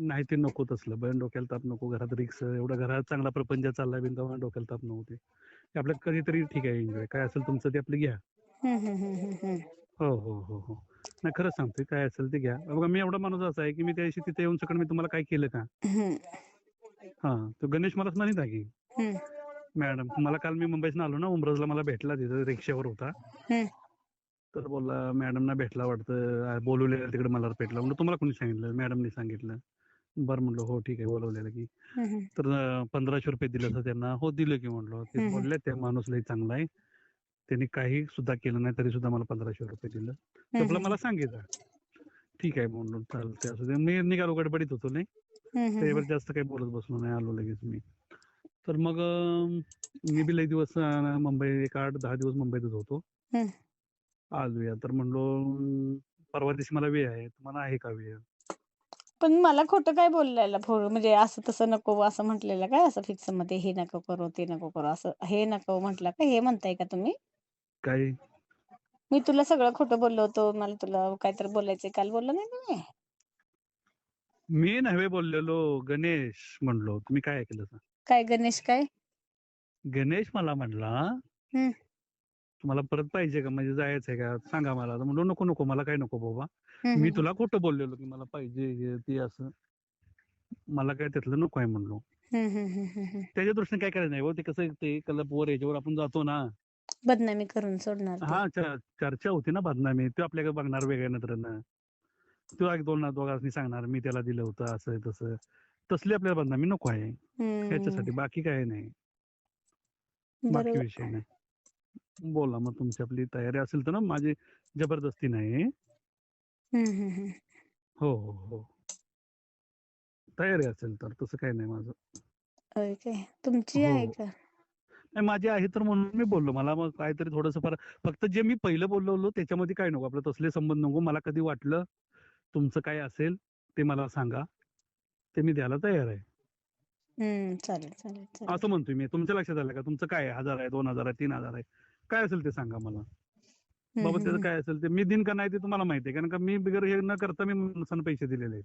नाही ते नको तसलं. बरं डोक्याला ताप नको घरात रिक्स एवढा घरात चांगला प्रपंच चाललाय बिंदावा डोक्याला ताप नव्हते. ते आपलं कधीतरी ठीक आहे एन्जॉय काय असेल तुमचं ते आपलं घ्या. हो हो हो हो. नाही खरंच सांगतोय काय असेल ते घ्या. बघा मी एवढा माणूस असा आहे की मी त्याशी तिथे येऊन सकाळ मी तुम्हाला काय केलं का? हा तो गणेश मलाच म्हणत आहे की मॅडम मला काल मी मुंबईतून आलो ना उमरजला मला भेटला तिथं रिक्षावर होता. तर बोलला मॅडमना भेटला वाटतं बोलवलेलं तिकडे मला भेटला. म्हणलं तुम्हाला कोणी सांगितलं मॅडमनी सांगितलं. बरं म्हणलं हो ठीक आहे बोलवलेलं की. तर पंधराशे रुपये दिले असं त्यांना. हो दिलं की म्हणलो. ते. बोलले त्या माणूस लई चांगला आहे. त्यांनी काही सुद्धा केलं नाही तरी सुद्धा मला पंधराशे रुपये दिलं. तर मला सांगितलं. ठीक आहे म्हणलो चालतंय असू. मी निघालो गडबडीत होतो नाही. त्याच्यावर जास्त काही बोलत बसलो नाही आलो लगेच मी. तर मग मी बी लई दिवस मुंबई एक आठ दहा दिवस मुंबईतच होतो. हम्म. आलोया तर म्हणलो परवा दिवशी मला वेळ आहे. तुम्हाला आहे का वेळ? पण मला खोटं काय बोललेलं फोन म्हणजे असं तसं नको असं म्हटलेलं काय? असं फिक्समध्ये हे नको करू ते नको करू असं हे नको म्हटलं का? हे म्हणताय का तुम्ही? काय? मी तुला सगळं खोटं बोललो होतो मला तुला काहीतरी बोलायचंय काल बोललो नाही तुम्ही मी? नव्हे बोललेलो गणेश म्हणलो तुम्ही काय ऐकलं काय गणेश काय? गणेश मला म्हणला हम्म. तुम्हाला परत पाहिजे का? म्हणजे जायचंय का? सांगा मला. तर म्हणलो नको नको मला काय नको बाबा. मी तुला खोटं बोललेलो की मला पाहिजे हे ते असं. मला काय त्यातलं नको आहे म्हणलो. त्याच्या दृष्टीने काय करायचं नाही हो ते कसं आहे ते कलप वर याच्यावर आपण जातो ना. बदनामी करून सोडणार. हा चर्चा होती ना बदनामी. तो आपल्याकडे बघणार वेगळ्या नजरेनं. तो एक दोन दोघांनी सांगणार मी त्याला दिलं होतं असं आहे, तसं तसली आपल्याला बदनामी नको आहे. हम्म, ह्याच्यासाठी बाकी काय नाही. बाकी विषय नाही. बोला मग तुमची आपली तयारी असेल तर ना माझी जबरदस्ती नाही. हो हो हो. तयारी असेल तर तसं काही नाही माझं. तुमची हो. आहे का? नाही माझी आहे तर म्हणून मी बोललो. मला मग काहीतरी थोडंसं फार फक्त जे मी पहिलं बोललो त्याच्यामध्ये काय नको. आपलं तसले संबंध नको. मला कधी वाटलं तुमचं काय असेल ते मला सांगा. ते मी द्यायला तयार आहे. चालेल असं म्हणतोय मी. तुमच्या लक्षात आलं का? तुमचं काय हजार आहे दोन हजार आहे तीन हजार आहे. काय असेल ते सांगा मला. बाबा त्याचं काय असेल ते? मी दिन का नाही ते तुम्हाला माहिती आहे कारण का मी बिगर हे न करता मी माणसानं पैसे दिलेले आहेत.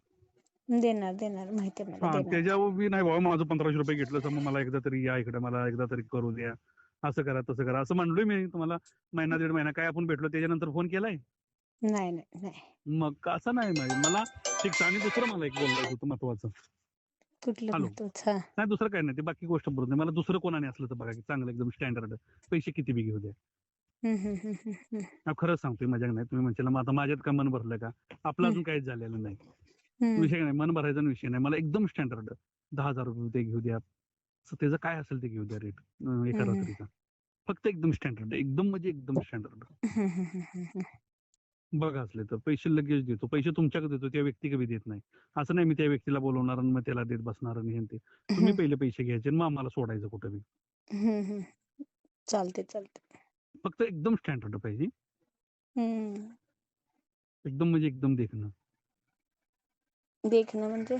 देणार देणार. माहिती हा त्याच्यावर मी नाही बाबा माझं पंधराशे रुपये घेतलं तर मला एकदा तरी या इकडे मला एकदा तरी करू द्या. असं करा तसं करा. असं म्हणलोय मी तुम्हाला महिना दीड महिना. काय आपण भेटलो त्याच्यानंतर फोन केलाय? नाही नाही नाही. मग असं नाही नाही. मला ठीक आणि दुसरं मला एक बोलायचं होतं महत्वाचं हा. नाही दुसरं काय नाही. ते बाकी गोष्ट बोलत नाही मला दुसरं कोणाने असलं तर बघा की चांगलं एकदम स्टँडर्ड पैसे किती बी घेऊ द्या. हम्म, हम्म, हम्म, हम्म, हम्म. हा, खरंच सांगतोय मजा नाही. तुम्ही म्हणशील मग आता माझ्यात का मन भरलं का? आपलं अजून काहीच झालेलं नाही. हम्म. विषय नाही मन भरायचा विषय नाही. मला एकदम स्टँडर्ड दहा हजार रुपये ते घेऊ द्या. असं त्याचं काय असेल ते घेऊ द्या रेट एका हम्म. रात्रीचा. फक्त एकदम स्टँडर्ड एकदम म्हणजे एकदम स्टँडर्ड हम्म, हम्म, हम्म, हम्म. बघा असले तर. पैसे लगेच देतो. पैसे तुमच्याकडे देतो त्या व्यक्ती कधी देत नाही. असं नाही मी त्या व्यक्तीला बोलवणार आणि मग त्याला देत बसणार आणि हे ते. तुम्ही पहिले पैसे घ्यायचे आणि मग आम्हाला सोडायचं कुठं बी. चालते चालते फक्त एकदम स्टँडर्ड पाहिजे. एकदम म्हणजे एकदम देखणं. देखणं म्हणजे?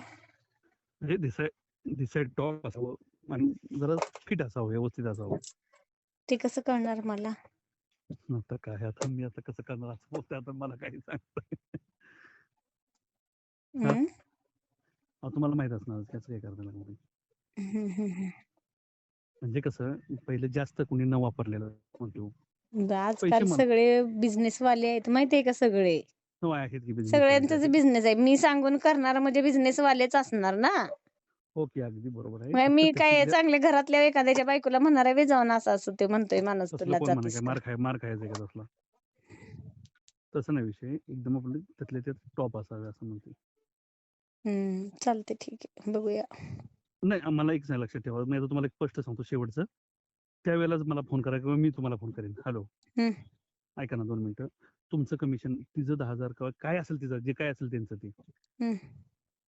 म्हणजे दिसाय दिसाय टॉप असावं आणि जरा फिट असावं व्यवस्थित असावं. ते कसं कळणार मला? आता काय आता मी आता कसं करणार? असं बोलतोय आता मला काही सांगतोय हा? तुम्हाला माहीत असणार कसं काय करता लागणार. म्हणजे कसं पहिले जास्त कुणी न वापरलेलं म्हणतो आजकाल सगळे बिझनेस वाले आहेत माहितीये का सगळे? हो सगळ्यांचाच वाले. बिझनेस आहे. मी सांगून करणार म्हणजे बिझनेस वालेच असणार ना? हो की अगदी बरोबर आहे. मग फक्त मी काय चांगल्या घरातल्या एखाद्याच्या बायकोला म्हणणार आहे "वे जाऊन असं असं. ते म्हणतोय माणूस तसलं तुला कोण म्हणा जातीस काय का?" मार खाय मार खायचं का तसला? तसं नाही विषय. एकदम आपले त्यातले त्यात टॉप असावे असं म्हणते. हम्म चालते ठीक आहे. बघूया. नाही मला एक नाही लक्षात ठेवा मी आता तुम्हाला एक स्पष्ट सांगतो शेवटचं. त्यावेळेलाच मला फोन करा किंवा मी तुम्हाला फोन करेन. हॅलो. हम्म. ऐका ना दोन मिनिटं. तुमचं कमिशन तिचं दहा हजार किंवा काय असेल तिचं जे काय असेल त्यांचं ते. हम्म.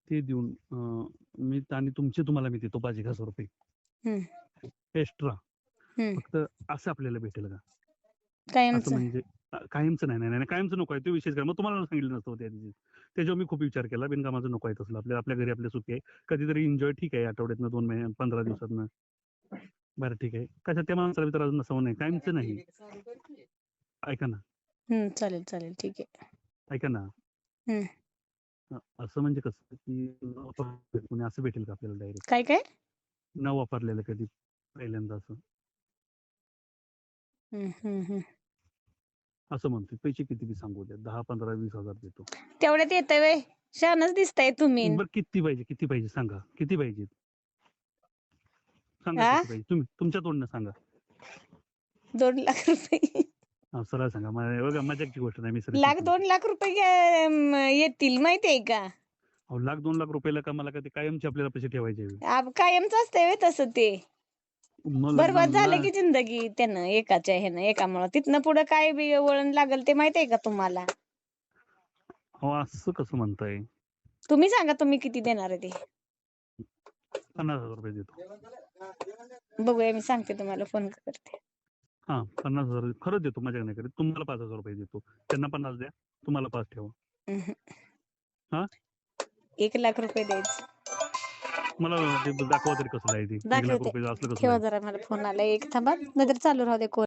ते देऊन मी आणि तुमचे तुम्हाला मी देतो पाच एक हजार रुपये. एक्स्ट्रा. फक्त असं आपल्याला भेटेल का? कायमचं. म्हणजे कायमचं नाही नाही नाही कायमचं नको आहे. तो विषय करा. मग तुम्हाला सांगितलं नसतं त्या दिवशी. त्याच्यावर मी खूप विचार केला. बिनकामाचं नको आहे तसलं. आपल्या आपल्या घरी आपल्या सुखी आहे. कधीतरी एन्जॉय ठीक आहे आठवड्यातनं दोन महिन्या पंधरा दिवसातनं. बरं ठीक आहे. कसं त्या माणसाला तर अजून नसावं नाही. कायमचं नाही. ऐका ना. चालेल चालेल. ठीक आहे. ऐका ना. असं म्हणजे कसं की न वापरलेलं कोणी असं भेटेल का आपल्याला डायरेक्ट काय काय? न वापरलेलं कधी पहिल्यांदा असं? हम्म, हम्म, हम्म. असं म्हणते पैसे किती बी सांगू द्या. दहा पंधरा वीस हजार देतो. तेवढ्यात येतंय व्हय. छानच दिसताय तुम्ही. बरं किती पाहिजे किती पाहिजे सांगा. किती पाहिजे? सांगा आ? किती पाहिजे. तुम्ही तुमच्या तोंडनं सांगा. दोन लाख रुपये. हा, सरळ सांगा. मला बघा मजाकची गोष्ट नाही मी सरळ लाख सांगतो. दोन लाख रुपये घ्या- म, येतील माहितीये का? अहो, लाख दोन लाख रुपयाला का मला का ते कायमचे आपल्याला पैसे ठेवायचे आप- कायमच असतंय व्हय तसं ते. मग बरबाद झालं की जिंदगी त्यानं एकाच्या ह्यानं एकामुळं. तिथनं पुढे काय बी वळण लागल ते माहितीये का तुम्हाला? अहो, असं कसं म्हणताय? तुम्ही सांगा तुम्ही किती देणार आहे ते? पन्नास हजार रुपये देतो. बघूया मी सांगते तुम्हाला फोन करते. हा पन्नास हजार खरंच देतो मजा नाही करीत तुम्हाला पाच हजार रुपये देतो त्यांना पन्नास द्या तुम्हाला पाच ठेवा. हा? एक लाख रुपये द्यायचे मला दाखवा तरी कसं आहे एक लाख. रुपये असलं कसं ठेवा? जरा मला फोन आला एक थांबा नजर चालू राहू दे कोण